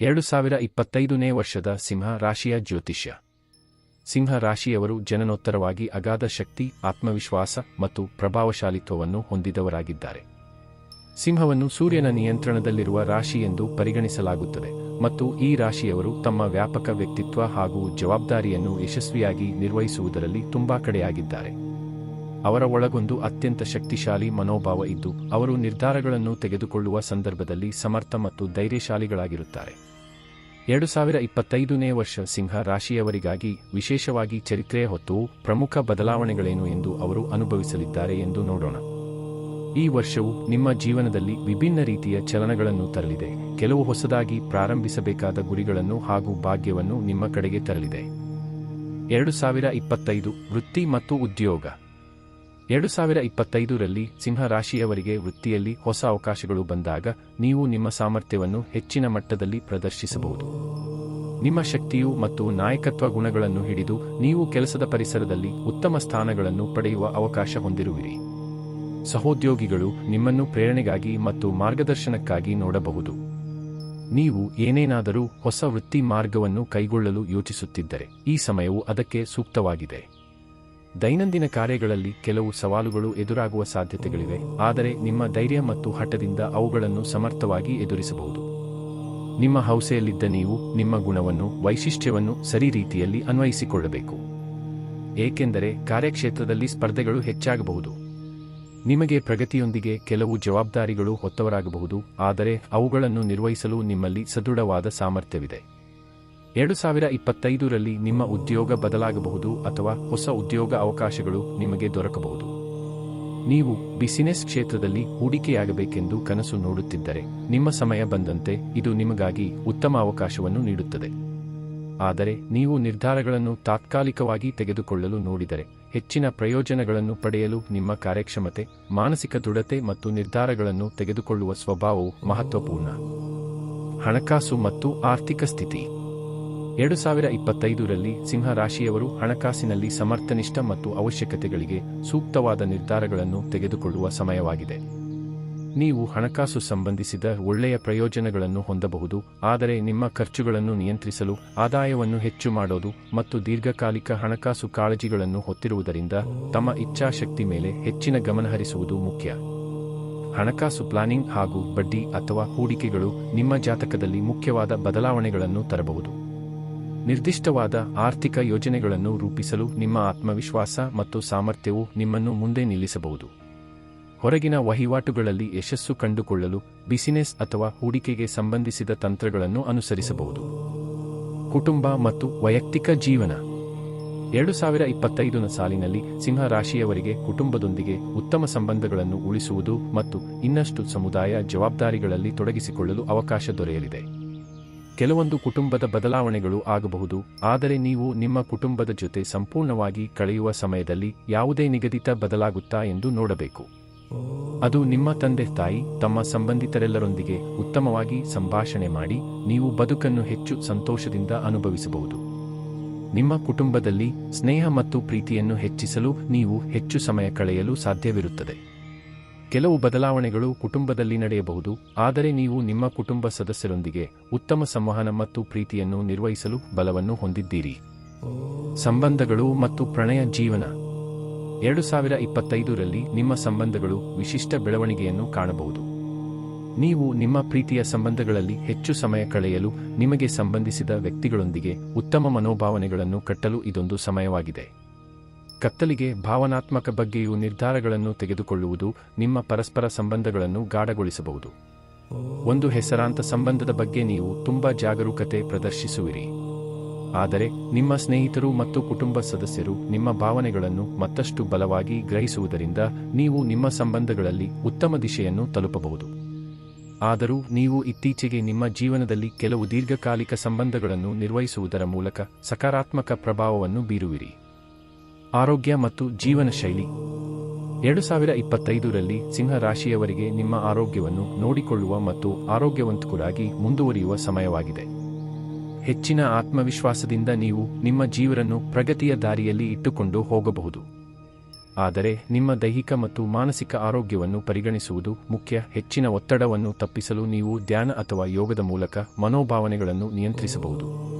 ಎರಡು ಸಾವಿರ ಇಪ್ಪತ್ತೈದನೇ ವರ್ಷದ ಸಿಂಹ ರಾಶಿಯ ಜ್ಯೋತಿಷ್ಯ. ಸಿಂಹ ರಾಶಿಯವರು ಜನನೋತ್ತರವಾಗಿ ಅಗಾಧ ಶಕ್ತಿ, ಆತ್ಮವಿಶ್ವಾಸ ಮತ್ತು ಪ್ರಭಾವಶಾಲಿತ್ವವನ್ನು ಹೊಂದಿದವರಾಗಿದ್ದಾರೆ. ಸಿಂಹವನ್ನು ಸೂರ್ಯನ ನಿಯಂತ್ರಣದಲ್ಲಿರುವ ರಾಶಿ ಎಂದು ಪರಿಗಣಿಸಲಾಗುತ್ತದೆ ಮತ್ತು ಈ ರಾಶಿಯವರು ತಮ್ಮ ವ್ಯಾಪಕ ವ್ಯಕ್ತಿತ್ವ ಹಾಗೂ ಜವಾಬ್ದಾರಿಯನ್ನು ಯಶಸ್ವಿಯಾಗಿ ನಿರ್ವಹಿಸುವುದರಲ್ಲಿ ತುಂಬಾ ಕಡೆಯಾಗಿದ್ದಾರೆ. ಅವರ ಒಳಗೊಂದು ಅತ್ಯಂತ ಶಕ್ತಿಶಾಲಿ ಮನೋಭಾವ ಇದ್ದು, ಅವರು ನಿರ್ಧಾರಗಳನ್ನು ತೆಗೆದುಕೊಳ್ಳುವ ಸಂದರ್ಭದಲ್ಲಿ ಸಮರ್ಥ ಮತ್ತು ಧೈರ್ಯಶಾಲಿಗಳಾಗಿರುತ್ತಾರೆ. ಎರಡು ಸಾವಿರ ಇಪ್ಪತ್ತೈದನೇ ವರ್ಷ ಸಿಂಹ ರಾಶಿಯವರಿಗಾಗಿ ವಿಶೇಷವಾಗಿ ಚರಿತ್ರೆಯ ಹೊತ್ತು ಪ್ರಮುಖ ಬದಲಾವಣೆಗಳೇನು ಎಂದು ಅವರು ಅನುಭವಿಸಲಿದ್ದಾರೆ ಎಂದು ನೋಡೋಣ. ಈ ವರ್ಷವು ನಿಮ್ಮ ಜೀವನದಲ್ಲಿ ವಿಭಿನ್ನ ರೀತಿಯ ಚಲನಗಳನ್ನು ತರಲಿದೆ. ಕೆಲವು ಹೊಸದಾಗಿ ಪ್ರಾರಂಭಿಸಬೇಕಾದ ಗುರಿಗಳನ್ನು ಹಾಗೂ ಭಾಗ್ಯವನ್ನು ನಿಮ್ಮ ಕಡೆಗೆ ತರಲಿದೆ. ಎರಡು ಸಾವಿರ ಇಪ್ಪತ್ತೈದು ವೃತ್ತಿ ಮತ್ತು ಉದ್ಯೋಗ. ಎರಡು ಸಾವಿರ ಇಪ್ಪತ್ತೈದರಲ್ಲಿ ಸಿಂಹ ರಾಶಿಯವರಿಗೆ ವೃತ್ತಿಯಲ್ಲಿ ಹೊಸ ಅವಕಾಶಗಳು ಬಂದಾಗ ನೀವು ನಿಮ್ಮ ಸಾಮರ್ಥ್ಯವನ್ನು ಹೆಚ್ಚಿನ ಮಟ್ಟದಲ್ಲಿ ಪ್ರದರ್ಶಿಸಬಹುದು. ನಿಮ್ಮ ಶಕ್ತಿಯು ಮತ್ತು ನಾಯಕತ್ವ ಗುಣಗಳನ್ನು ಹಿಡಿದು ನೀವು ಕೆಲಸದ ಪರಿಸರದಲ್ಲಿ ಉತ್ತಮ ಸ್ಥಾನಗಳನ್ನು ಪಡೆಯುವ ಅವಕಾಶ ಹೊಂದಿರುವಿರಿ. ಸಹೋದ್ಯೋಗಿಗಳು ನಿಮ್ಮನ್ನು ಪ್ರೇರಣೆಗಾಗಿ ಮತ್ತು ಮಾರ್ಗದರ್ಶನಕ್ಕಾಗಿ ನೋಡಬಹುದು. ನೀವು ಏನೇನಾದರೂ ಹೊಸ ವೃತ್ತಿ ಮಾರ್ಗವನ್ನು ಕೈಗೊಳ್ಳಲು ಯೋಚಿಸುತ್ತಿದ್ದರೆ ಈ ಸಮಯವು ಅದಕ್ಕೆ ಸೂಕ್ತವಾಗಿದೆ. ದೈನಂದಿನ ಕಾರ್ಯಗಳಲ್ಲಿ ಕೆಲವು ಸವಾಲುಗಳು ಎದುರಾಗುವ ಸಾಧ್ಯತೆಗಳಿವೆ, ಆದರೆ ನಿಮ್ಮ ಧೈರ್ಯ ಮತ್ತು ಹಠದಿಂದ ಅವುಗಳನ್ನು ಸಮರ್ಥವಾಗಿ ಎದುರಿಸಬಹುದು. ನಿಮ್ಮ ಹೌಸೆಯಲ್ಲಿದ್ದ ನೀವು ನಿಮ್ಮ ಗುಣವನ್ನು, ವೈಶಿಷ್ಟ್ಯವನ್ನು ಸರಿ ರೀತಿಯಲ್ಲಿ ಅನ್ವಯಿಸಿಕೊಳ್ಳಬೇಕು. ಏಕೆಂದರೆ ಕಾರ್ಯಕ್ಷೇತ್ರದಲ್ಲಿ ಸ್ಪರ್ಧೆಗಳು ಹೆಚ್ಚಾಗಬಹುದು. ನಿಮಗೆ ಪ್ರಗತಿಯೊಂದಿಗೆ ಕೆಲವು ಜವಾಬ್ದಾರಿಗಳು ಹೊತ್ತವರಾಗಬಹುದು, ಆದರೆ ಅವುಗಳನ್ನು ನಿರ್ವಹಿಸಲು ನಿಮ್ಮಲ್ಲಿ ಸದೃಢವಾದ ಸಾಮರ್ಥ್ಯವಿದೆ. ಎರಡು ಸಾವಿರ ಇಪ್ಪತ್ತೈದರಲ್ಲಿ ನಿಮ್ಮ ಉದ್ಯೋಗ ಬದಲಾಗಬಹುದು ಅಥವಾ ಹೊಸ ಉದ್ಯೋಗ ಅವಕಾಶಗಳು ನಿಮಗೆ ದೊರಕಬಹುದು. ನೀವು ಬಿಸಿನೆಸ್ ಕ್ಷೇತ್ರದಲ್ಲಿ ಹೂಡಿಕೆಯಾಗಬೇಕೆಂದು ಕನಸು ನೋಡುತ್ತಿದ್ದರೆ, ನಿಮ್ಮ ಸಮಯ ಬಂದಂತೆ ಇದು ನಿಮಗಾಗಿ ಉತ್ತಮ ಅವಕಾಶವನ್ನು ನೀಡುತ್ತದೆ. ಆದರೆ ನೀವು ನಿರ್ಧಾರಗಳನ್ನು ತಾತ್ಕಾಲಿಕವಾಗಿ ತೆಗೆದುಕೊಳ್ಳಲು ನೋಡಿದರೆ, ಹೆಚ್ಚಿನ ಪ್ರಯೋಜನಗಳನ್ನು ಪಡೆಯಲು ನಿಮ್ಮ ಕಾರ್ಯಕ್ಷಮತೆ, ಮಾನಸಿಕ ದೃಢತೆ ಮತ್ತು ನಿರ್ಧಾರಗಳನ್ನು ತೆಗೆದುಕೊಳ್ಳುವ ಸ್ವಭಾವವು ಮಹತ್ವಪೂರ್ಣ. ಹಣಕಾಸು ಮತ್ತು ಆರ್ಥಿಕ ಸ್ಥಿತಿ. ಎರಡು ಸಾವಿರ ಇಪ್ಪತ್ತೈದರಲ್ಲಿ ಸಿಂಹ ರಾಶಿಯವರು ಹಣಕಾಸಿನಲ್ಲಿ ಸಮರ್ಥನಿಷ್ಠ ಮತ್ತು ಅವಶ್ಯಕತೆಗಳಿಗೆ ಸೂಕ್ತವಾದ ನಿರ್ಧಾರಗಳನ್ನು ತೆಗೆದುಕೊಳ್ಳುವ ಸಮಯವಾಗಿದೆ. ನೀವು ಹಣಕಾಸು ಸಂಬಂಧಿಸಿದ ಒಳ್ಳೆಯ ಪ್ರಯೋಜನಗಳನ್ನು ಹೊಂದಬಹುದು, ಆದರೆ ನಿಮ್ಮ ಖರ್ಚುಗಳನ್ನು ನಿಯಂತ್ರಿಸಲು, ಆದಾಯವನ್ನು ಹೆಚ್ಚು ಮಾಡೋದು ಮತ್ತು ದೀರ್ಘಕಾಲಿಕ ಹಣಕಾಸು ಕಾಳಜಿಗಳನ್ನು ಹೊತ್ತಿರುವುದರಿಂದ ತಮ್ಮ ಇಚ್ಛಾಶಕ್ತಿ ಮೇಲೆ ಹೆಚ್ಚಿನ ಗಮನಹರಿಸುವುದು ಮುಖ್ಯ. ಹಣಕಾಸು ಪ್ಲಾನಿಂಗ್ ಹಾಗೂ ಬಡ್ಡಿ ಅಥವಾ ಹೂಡಿಕೆಗಳು ನಿಮ್ಮ ಜಾತಕದಲ್ಲಿ ಮುಖ್ಯವಾದ ಬದಲಾವಣೆಗಳನ್ನು ತರಬಹುದು. ನಿರ್ದಿಷ್ಟವಾದ ಆರ್ಥಿಕ ಯೋಜನೆಗಳನ್ನು ರೂಪಿಸಲು ನಿಮ್ಮ ಆತ್ಮವಿಶ್ವಾಸ ಮತ್ತು ಸಾಮರ್ಥ್ಯವು ನಿಮ್ಮನ್ನು ಮುಂದೆ ನಿಲ್ಲಿಸಬಹುದು. ಹೊರಗಿನ ವಹಿವಾಟುಗಳಲ್ಲಿ ಯಶಸ್ಸು ಕಂಡುಕೊಳ್ಳಲು ಬಿಸಿನೆಸ್ ಅಥವಾ ಹೂಡಿಕೆಗೆ ಸಂಬಂಧಿಸಿದ ತಂತ್ರಗಳನ್ನು ಅನುಸರಿಸಬಹುದು. ಕುಟುಂಬ ಮತ್ತು ವೈಯಕ್ತಿಕ ಜೀವನ. ಎರಡು ಸಾವಿರ ಇಪ್ಪತ್ತೈದನ ಸಾಲಿನಲ್ಲಿ ಸಿಂಹ ರಾಶಿಯವರಿಗೆ ಕುಟುಂಬದೊಂದಿಗೆ ಉತ್ತಮ ಸಂಬಂಧಗಳನ್ನು ಉಳಿಸುವುದು ಮತ್ತು ಇನ್ನಷ್ಟು ಸಮುದಾಯ ಜವಾಬ್ದಾರಿಗಳಲ್ಲಿ ತೊಡಗಿಸಿಕೊಳ್ಳಲು ಅವಕಾಶ ದೊರೆಯಲಿದೆ. ಕೆಲವೊಂದು ಕುಟುಂಬದ ಬದಲಾವಣೆಗಳು ಆಗಬಹುದು, ಆದರೆ ನೀವು ನಿಮ್ಮ ಕುಟುಂಬದ ಜೊತೆ ಸಂಪೂರ್ಣವಾಗಿ ಕಳೆಯುವ ಸಮಯದಲ್ಲಿ ಯಾವುದೇ ನಿಗದಿತ ಬದಲಾಗುತ್ತಾ ಎಂದು ನೋಡಬೇಕು. ಅದು ನಿಮ್ಮ ತಂದೆ ತಾಯಿ, ತಮ್ಮ ಸಂಬಂಧಿತರೆಲ್ಲರೊಂದಿಗೆ ಉತ್ತಮವಾಗಿ ಸಂಭಾಷಣೆ ಮಾಡಿ ನೀವು ಬದುಕನ್ನು ಹೆಚ್ಚು ಸಂತೋಷದಿಂದ ಅನುಭವಿಸಬಹುದು. ನಿಮ್ಮ ಕುಟುಂಬದಲ್ಲಿ ಸ್ನೇಹ ಮತ್ತು ಪ್ರೀತಿಯನ್ನು ಹೆಚ್ಚಿಸಲು ನೀವು ಹೆಚ್ಚು ಸಮಯ ಕಳೆಯಲು ಸಾಧ್ಯವಿರುತ್ತದೆ. ಕೆಲವು ಬದಲಾವಣೆಗಳು ಕುಟುಂಬದಲ್ಲಿ ನಡೆಯಬಹುದು, ಆದರೆ ನೀವು ನಿಮ್ಮ ಕುಟುಂಬ ಸದಸ್ಯರೊಂದಿಗೆ ಉತ್ತಮ ಸಂವಹನ ಮತ್ತು ಪ್ರೀತಿಯನ್ನು ನಿರ್ವಹಿಸಲು ಬಲವನ್ನು ಹೊಂದಿದ್ದೀರಿ. ಸಂಬಂಧಗಳು ಮತ್ತು ಪ್ರಣಯ ಜೀವನ. ಎರಡು ಸಾವಿರ ಇಪ್ಪತ್ತೈದರಲ್ಲಿ ನಿಮ್ಮ ಸಂಬಂಧಗಳು ವಿಶಿಷ್ಟ ಬೆಳವಣಿಗೆಯನ್ನು ಕಾಣಬಹುದು. ನೀವು ನಿಮ್ಮ ಪ್ರೀತಿಯ ಸಂಬಂಧಗಳಲ್ಲಿ ಹೆಚ್ಚು ಸಮಯ ಕಳೆಯಲು ನಿಮಗೆ ಸಂಬಂಧಿಸಿದ ವ್ಯಕ್ತಿಗಳೊಂದಿಗೆ ಉತ್ತಮ ಮನೋಭಾವನೆಗಳನ್ನು ಕಟ್ಟಲು ಇದೊಂದು ಸಮಯವಾಗಿದೆ. ಕತ್ತಲಿಗೆ ಭಾವನಾತ್ಮಕ ಬಗ್ಗೆಯೂ ನಿರ್ಧಾರಗಳನ್ನು ತೆಗೆದುಕೊಳ್ಳುವುದು ನಿಮ್ಮ ಪರಸ್ಪರ ಸಂಬಂಧಗಳನ್ನು ಗಾಢಗೊಳಿಸಬಹುದು. ಒಂದು ಹೆಸರಾಂತ ಸಂಬಂಧದ ಬಗ್ಗೆ ನೀವು ತುಂಬಾ ಜಾಗರೂಕತೆ ಪ್ರದರ್ಶಿಸುವಿರಿ. ಆದರೆ ನಿಮ್ಮ ಸ್ನೇಹಿತರು ಮತ್ತು ಕುಟುಂಬ ಸದಸ್ಯರು ನಿಮ್ಮ ಭಾವನೆಗಳನ್ನು ಮತ್ತಷ್ಟು ಬಲವಾಗಿ ಗ್ರಹಿಸುವುದರಿಂದ ನೀವು ನಿಮ್ಮ ಸಂಬಂಧಗಳಲ್ಲಿ ಉತ್ತಮ ದಿಶೆಯನ್ನು ತಲುಪಬಹುದು. ಆದರೂ ನೀವು ಇತ್ತೀಚೆಗೆ ನಿಮ್ಮ ಜೀವನದಲ್ಲಿ ಕೆಲವು ದೀರ್ಘಕಾಲಿಕ ಸಂಬಂಧಗಳನ್ನು ನಿರ್ವಹಿಸುವುದರ ಮೂಲಕ ಸಕಾರಾತ್ಮಕ ಪ್ರಭಾವವನ್ನು ಬೀರುವಿರಿ. ಆರೋಗ್ಯ ಮತ್ತು ಜೀವನ ಶೈಲಿ. ಎರಡು ಸಾವಿರ ಇಪ್ಪತ್ತೈದರಲ್ಲಿ ಸಿಂಹ ರಾಶಿಯವರಿಗೆ ನಿಮ್ಮ ಆರೋಗ್ಯವನ್ನು ನೋಡಿಕೊಳ್ಳುವ ಮತ್ತು ಆರೋಗ್ಯವಂತಕರಾಗಿ ಮುಂದುವರಿಯುವ ಸಮಯವಾಗಿದೆ. ಹೆಚ್ಚಿನ ಆತ್ಮವಿಶ್ವಾಸದಿಂದ ನೀವು ನಿಮ್ಮ ಜೀವನನ್ನು ಪ್ರಗತಿಯ ದಾರಿಯಲ್ಲಿ ಇಟ್ಟುಕೊಂಡು ಹೋಗಬಹುದು. ಆದರೆ ನಿಮ್ಮ ದೈಹಿಕ ಮತ್ತು ಮಾನಸಿಕ ಆರೋಗ್ಯವನ್ನು ಪರಿಗಣಿಸುವುದು ಮುಖ್ಯ. ಹೆಚ್ಚಿನ ಒತ್ತಡವನ್ನು ತಪ್ಪಿಸಲು ನೀವು ಧ್ಯಾನ ಅಥವಾ ಯೋಗದ ಮೂಲಕ ಮನೋಭಾವನೆಗಳನ್ನು ನಿಯಂತ್ರಿಸಬಹುದು.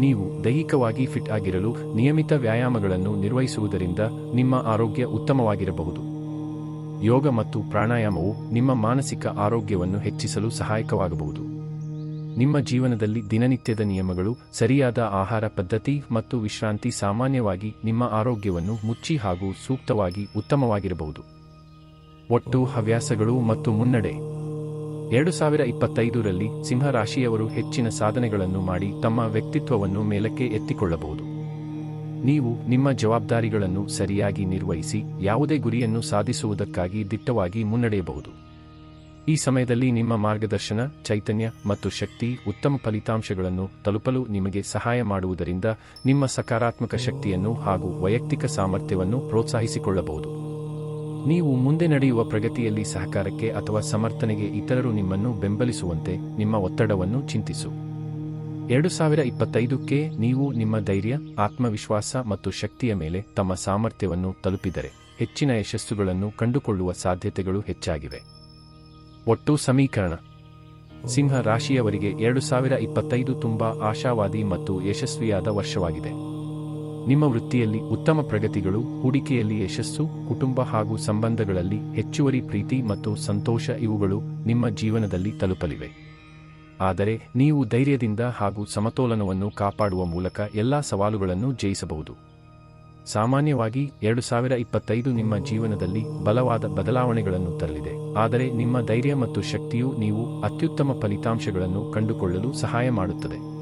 ನೀವು ದೈಹಿಕವಾಗಿ ಫಿಟ್ ಆಗಿರಲು ನಿಯಮಿತ ವ್ಯಾಯಾಮಗಳನ್ನು ನಿರ್ವಹಿಸುವುದರಿಂದ ನಿಮ್ಮ ಆರೋಗ್ಯ ಉತ್ತಮವಾಗಿರಬಹುದು. ಯೋಗ ಮತ್ತು ಪ್ರಾಣಾಯಾಮವು ನಿಮ್ಮ ಮಾನಸಿಕ ಆರೋಗ್ಯವನ್ನು ಹೆಚ್ಚಿಸಲು ಸಹಾಯಕವಾಗಬಹುದು. ನಿಮ್ಮ ಜೀವನದಲ್ಲಿ ದಿನನಿತ್ಯದ ನಿಯಮಗಳು, ಸರಿಯಾದ ಆಹಾರ ಪದ್ಧತಿ ಮತ್ತು ವಿಶ್ರಾಂತಿ ಸಾಮಾನ್ಯವಾಗಿ ನಿಮ್ಮ ಆರೋಗ್ಯವನ್ನು ಮುಚ್ಚಿ ಹಾಗೂ ಸೂಕ್ತವಾಗಿ ಉತ್ತಮವಾಗಿರಬಹುದು. ಒಟ್ಟು ಹವ್ಯಾಸಗಳು ಮತ್ತು ಮುನ್ನಡೆ. ಎರಡು ಸಾವಿರ ಇಪ್ಪತ್ತೈದರಲ್ಲಿ ಸಿಂಹರಾಶಿಯವರು ಹೆಚ್ಚಿನ ಸಾಧನೆಗಳನ್ನು ಮಾಡಿ ತಮ್ಮ ವ್ಯಕ್ತಿತ್ವವನ್ನು ಮೇಲಕ್ಕೆ ಎತ್ತಿಕೊಳ್ಳಬಹುದು. ನೀವು ನಿಮ್ಮ ಜವಾಬ್ದಾರಿಗಳನ್ನು ಸರಿಯಾಗಿ ನಿರ್ವಹಿಸಿ ಯಾವುದೇ ಗುರಿಯನ್ನು ಸಾಧಿಸುವುದಕ್ಕಾಗಿ ದಿಟ್ಟವಾಗಿ ಮುನ್ನಡೆಯಬಹುದು. ಈ ಸಮಯದಲ್ಲಿ ನಿಮ್ಮ ಮಾರ್ಗದರ್ಶನ, ಚೈತನ್ಯ ಮತ್ತು ಶಕ್ತಿ ಉತ್ತಮ ಫಲಿತಾಂಶಗಳನ್ನು ತಲುಪಲು ನಿಮಗೆ ಸಹಾಯ ಮಾಡುವುದರಿಂದ ನಿಮ್ಮ ಸಕಾರಾತ್ಮಕ ಶಕ್ತಿಯನ್ನು ಹಾಗೂ ವೈಯಕ್ತಿಕ ಸಾಮರ್ಥ್ಯವನ್ನು ಪ್ರೋತ್ಸಾಹಿಸಿಕೊಳ್ಳಬಹುದು. ನೀವು ಮುಂದೆ ನಡೆಯುವ ಪ್ರಗತಿಯಲ್ಲಿ ಸಹಕಾರಕ್ಕೆ ಅಥವಾ ಸಮರ್ಥನೆಗೆ ಇತರರು ನಿಮ್ಮನ್ನು ಬೆಂಬಲಿಸುವಂತೆ ನಿಮ್ಮ ಒತ್ತಡವನ್ನು ಚಿಂತಿಸು. ಎರಡು ಸಾವಿರ ಇಪ್ಪತ್ತೈದಕ್ಕೆ ನೀವು ನಿಮ್ಮ ಧೈರ್ಯ, ಆತ್ಮವಿಶ್ವಾಸ ಮತ್ತು ಶಕ್ತಿಯ ಮೇಲೆ ತಮ್ಮ ಸಾಮರ್ಥ್ಯವನ್ನು ತಲುಪಿದರೆ ಹೆಚ್ಚಿನ ಯಶಸ್ಸುಗಳನ್ನು ಕಂಡುಕೊಳ್ಳುವ ಸಾಧ್ಯತೆಗಳು ಹೆಚ್ಚಾಗಿವೆ. ಒಟ್ಟು ಸಮೀಕರಣ. ಸಿಂಹ ರಾಶಿಯವರಿಗೆ ಎರಡು ಸಾವಿರ ಇಪ್ಪತ್ತೈದು ತುಂಬಾ ಆಶಾವಾದಿ ಮತ್ತು ಯಶಸ್ವಿಯಾದ ವರ್ಷವಾಗಿದೆ. ನಿಮ್ಮ ವೃತ್ತಿಯಲ್ಲಿ ಉತ್ತಮ ಪ್ರಗತಿಗಳು, ಹೂಡಿಕೆಯಲ್ಲಿ ಯಶಸ್ಸು, ಕುಟುಂಬ ಹಾಗೂ ಸಂಬಂಧಗಳಲ್ಲಿ ಹೆಚ್ಚುವರಿ ಪ್ರೀತಿ ಮತ್ತು ಸಂತೋಷ ಇವುಗಳು ನಿಮ್ಮ ಜೀವನದಲ್ಲಿ ತಲುಪಲಿವೆ. ಆದರೆ ನೀವು ಧೈರ್ಯದಿಂದ ಹಾಗೂ ಸಮತೋಲನವನ್ನು ಕಾಪಾಡುವ ಮೂಲಕ ಎಲ್ಲಾ ಸವಾಲುಗಳನ್ನು ಜಯಿಸಬಹುದು. ಸಾಮಾನ್ಯವಾಗಿ ಎರಡು ಸಾವಿರ ಇಪ್ಪತ್ತೈದು ನಿಮ್ಮ ಜೀವನದಲ್ಲಿ ಬಲವಾದ ಬದಲಾವಣೆಗಳನ್ನು ತರಲಿದೆ. ಆದರೆ ನಿಮ್ಮ ಧೈರ್ಯ ಮತ್ತು ಶಕ್ತಿಯು ನೀವು ಅತ್ಯುತ್ತಮ ಫಲಿತಾಂಶಗಳನ್ನು ಕಂಡುಕೊಳ್ಳಲು ಸಹಾಯ ಮಾಡುತ್ತದೆ.